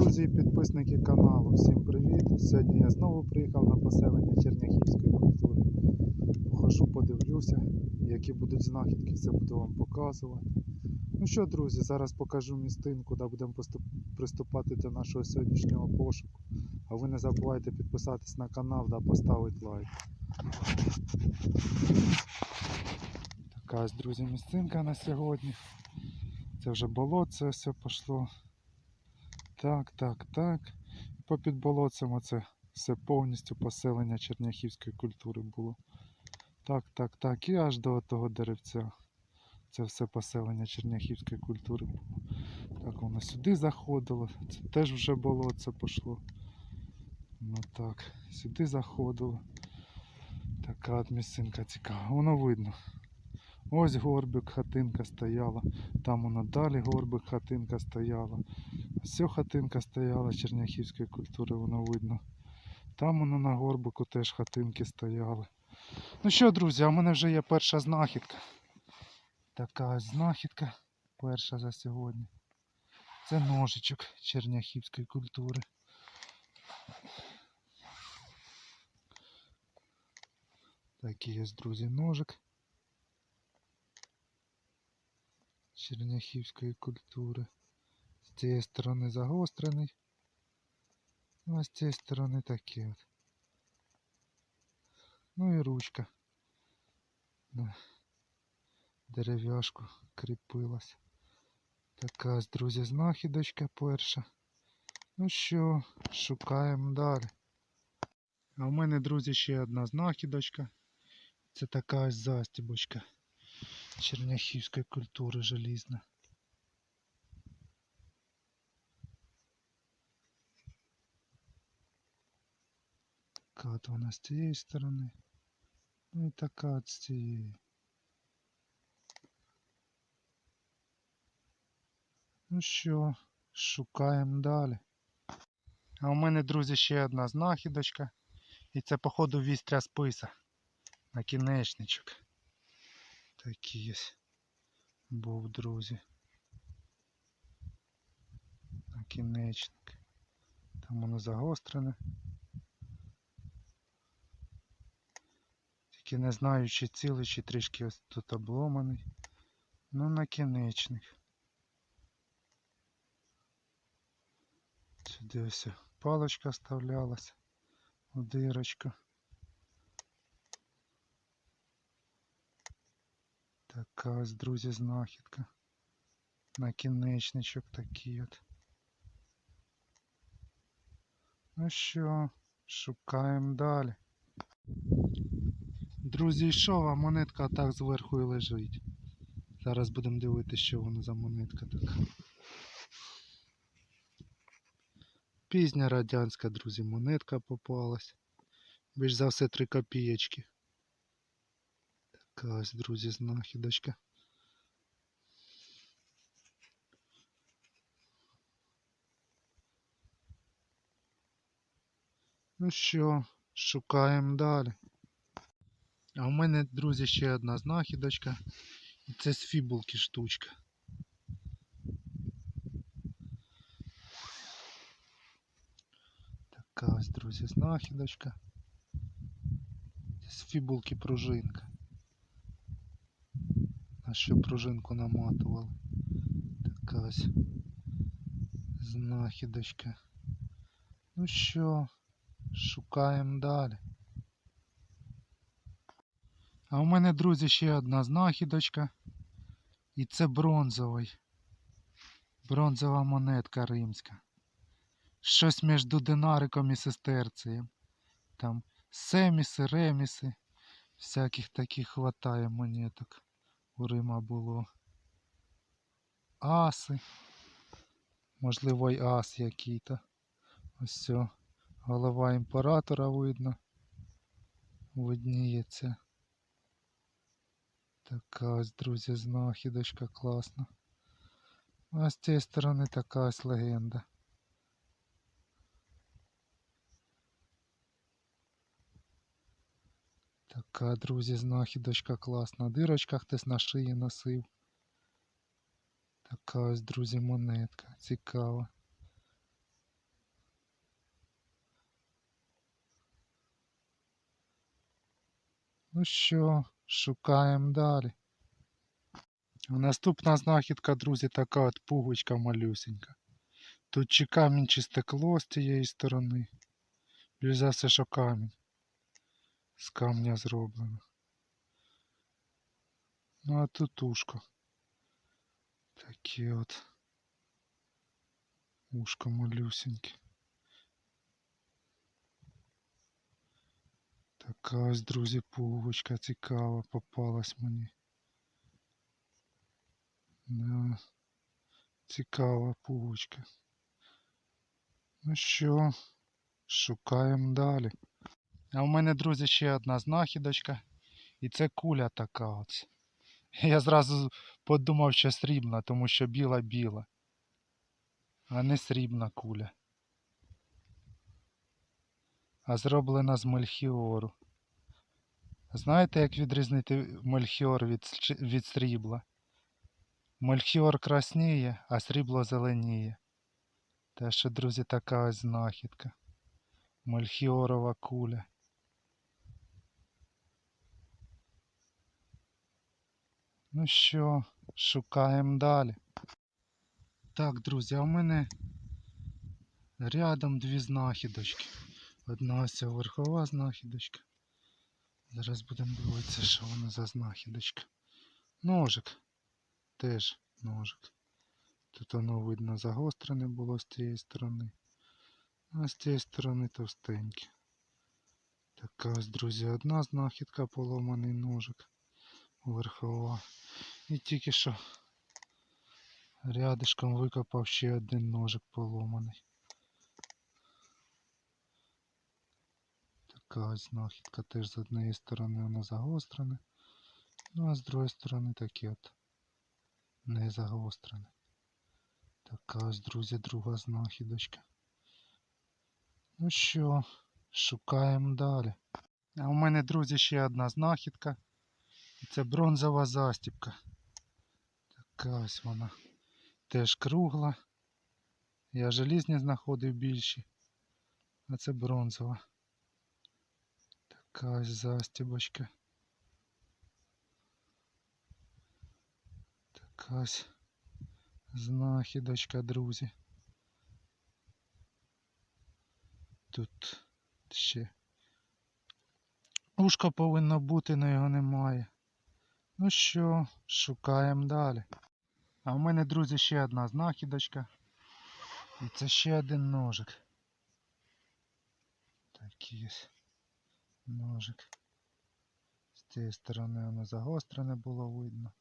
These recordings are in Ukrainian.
друзі і підписники каналу, всім привіт! Сьогодні я знову приїхав на поселення Черняхівської культури. Похожу, подивлюся, які будуть знахідки, все буду вам показувати. Ну що, друзі, зараз покажу містинку, де будемо приступати до нашого сьогоднішнього пошуку. А ви не забувайте підписатись на канал та поставити лайк. Така ось, друзі, місцинка на сьогодні. Це вже болотце все пішло. Так, так, так. І попід болотцем оце все повністю поселення черняхівської культури було. Так, так, так. І аж до того деревця. Це все поселення черняхівської культури було. Так, воно сюди заходило. Це теж вже болотце пішло. Ну так, сюди заходило. Така місцинка цікава. Воно видно. Ось горбик, хатинка стояла. Там воно далі горбик, хатинка стояла. Ось хатинка стояла черняхівської культури, воно видно. Там воно на горбику теж хатинки стояли. Ну що, друзі, в мене вже є перша знахідка. Така ось знахідка. Перша за сьогодні. Це ножичок черняхівської культури. Такий ось, друзі, ножик. черняхівської культури. Цієї сторони загострений, а з цієї сторони такий от. Ну і ручка на дерев'яшку кріпилась. Така друзі, знахідочка перша. Ну що, шукаємо далі. А в мене, друзі, ще одна знахідочка. Це така ось застібочка черняхівської культури желізна. Така от вона з цієї сторони. Ну і така от з цієї. Ну що, шукаємо далі. А у мене, друзі, ще одна знахідочка. І це, походу, вістря списа. Накінечничок. Такий ось був, друзі. Накінечник. Там воно загострене. Тільки не знаю, чи цілий, чи трішки ось тут обломаний. Ну, накінечник. Сюди ось паличка вставлялась у дирочку. Така ось, друзі, знахідка. Накінечничок такий от. Ну що, шукаємо далі. Друзі, і що вам монетка так зверху і лежить. Зараз будемо дивитися, що воно за монетка така. Пізня радянська, друзі, монетка попалась. Більш за все 3 копієчки. Така ось, друзі, знахідочка. Ну що, шукаємо далі. А в мене, друзі, ще одна знахідочка. І це з фібулки штучка. Така ось, друзі, знахідочка. З фібулки пружинка. На що пружинку наматували. Така ось знахідочка. Ну що, шукаємо далі. А у мене, друзі, ще одна знахідочка. І це бронзовий. Бронзова монетка римська. Щось між динариком і сестерцієм. Там семіси, реміси. Всяких таких хватає монеток. У Рима було. Аси. Можливо, й ас який-то. Ось все. Голова імператора видно. Видніється. Така ось, друзі, знахідочка класна. А з цієї сторони така легенда. Така, друзі, знахідочка класна. Дирочка хтось на шиї носив. Така ось, друзі, монетка. Цікава. Ну що? шукаємо далі. А Наступна знахідка, друзі, така от пуговичка малюсенька. Тут чи камінь, чи стекло з цієї сторони. Більш за все, що камінь. З камня зроблено. Ну а тут ушко. Такі от. Ушко малюсеньке. Така ось, друзі, пуговичка цікава попалась мені. Да. Цікава пуговичка. Ну що, шукаємо далі. А у мене, друзі, ще одна знахідочка. І це куля така от. Я зразу подумав, що срібна, тому що біла-біла. А не срібна куля. А зроблена з мельхіору. Знаєте, як відрізнити мельхіор від, від срібла? Мельхіор красніє, а срібло зеленіє. Те, що, друзі, така ось знахідка. Мельхіорова куля. Ну що, шукаємо далі. Так, друзі, а в мене рядом дві знахідочки. Одна ось верхова знахідочка. Зараз будемо дивитися, що вона за знахідочка. Ножик. Теж ножик. Тут воно видно загострене було з цієї сторони. А з цієї сторони товстеньке. Така ось, друзі, одна знахідка поломаний ножик. Верхова. І тільки що рядишком викопав ще один ножик поломаний. Така ось знахідка теж з однієї сторони вона загострене. Ну а з другої сторони такі от не загострене. Така ось, друзі, друга знахідочка. Ну що, шукаємо далі. А у мене, друзі, ще одна знахідка. Це бронзова застіпка. Така ось вона. Теж кругла. Я желізні знаходив більші. А це бронзова. Така ось застібочка. Така ось знахідочка, друзі. Тут ще ушко повинно бути, але його немає. Ну що, шукаємо далі. А в мене, друзі, ще одна знахідочка. І це ще один ножик. Такий ось ножик. З цієї сторони воно загострене було видно.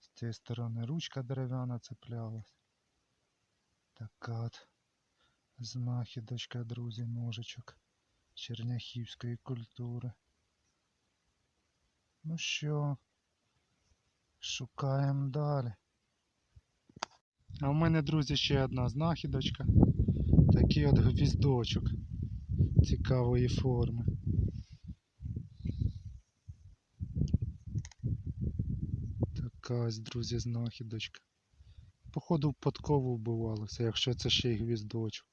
З цієї сторони ручка дерев'яна цеплялась. Така от знахідочка, друзі, ножичок черняхівської культури. Ну що, шукаємо далі. А в мене, друзі, ще одна знахідочка. Такий от гвіздочок цікавої форми. Така ось, друзі, знахідочка. Походу в подкову вбивалося, якщо це ще й гвіздочок.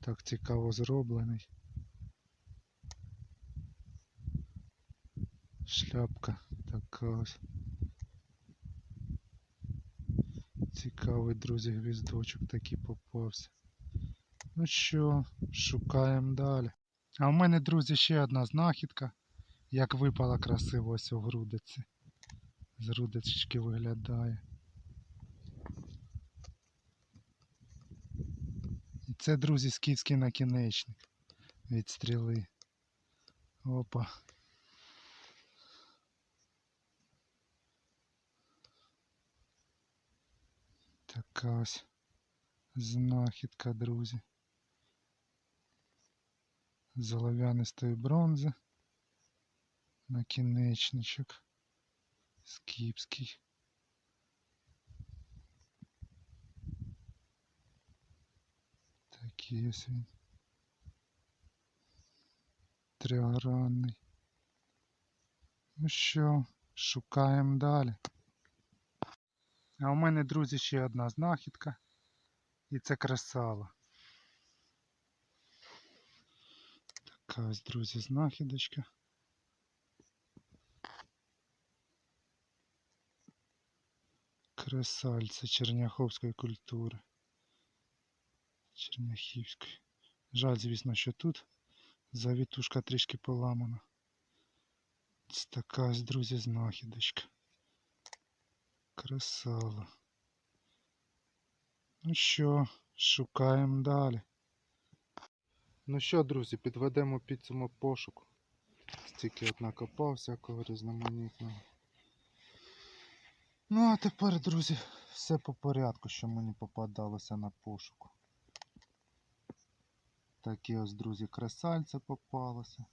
Так цікаво зроблений. Шляпка така ось. Цікавий, друзі, гвіздочок такий попався. Ну що, шукаємо далі. А в мене, друзі, ще одна знахідка. Як випала красиво ось у грудиці. З грудочки виглядає. І це, друзі, скіфський накінечник від стріли. Опа. Така ось знахідка, друзі. З олов'янистої бронзи. Накінечничок. Скіпський. Такий ось він. Тригранний. Ну що, шукаємо далі. А у мене, друзі, ще одна знахідка. І це кресало. Така ось, друзі, знахідочка. Кресальце черняховської культури. Черняхівської. Жаль, звісно, що тут завітушка трішки поламана. Ось така друзі, знахідочка. Красава. Ну що, шукаємо далі. Ну що, друзі, підведемо підсумок пошуку. Стільки от накопав всякого різноманітного. Ну а тепер, друзі, все по порядку, що мені попадалося на пошуку. Такі ось, друзі, кресальце попалося.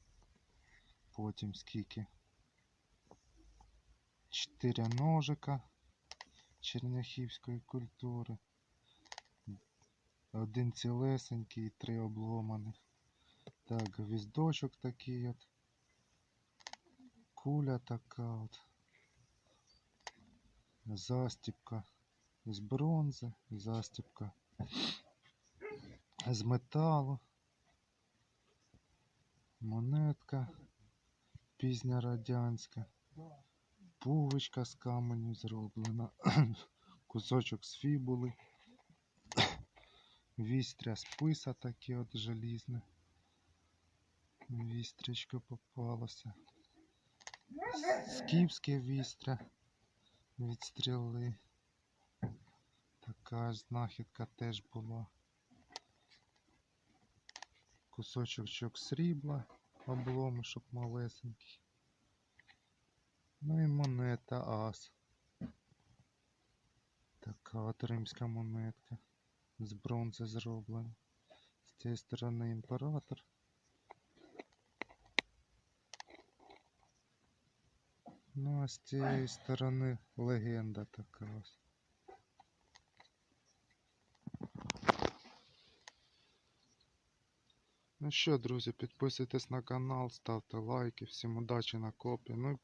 Потім скільки? Чотири ножика черняхівської культури. Один цілесенький і три обломаних. Так, гвіздочок такий от. Куля така от. Застіпка з бронзи, застіпка з металу. Монетка пізня радянська. Пувочка з каменю зроблена. Кусочок з фібули. Вістря списа таке от желізне. Вістрячко попалося. Скіфське вістря від стріли. Така ж знахідка теж була. Кусочок срібла, обломишок малесенький. Ну і монета ас. Така от римська монетка. З бронзи зроблена. З цієї сторони імператор. Ну а з цієї сторони легенда така ось. Ну що, друзі, підписуйтесь на канал, ставте лайки, всім удачі на копі. Ну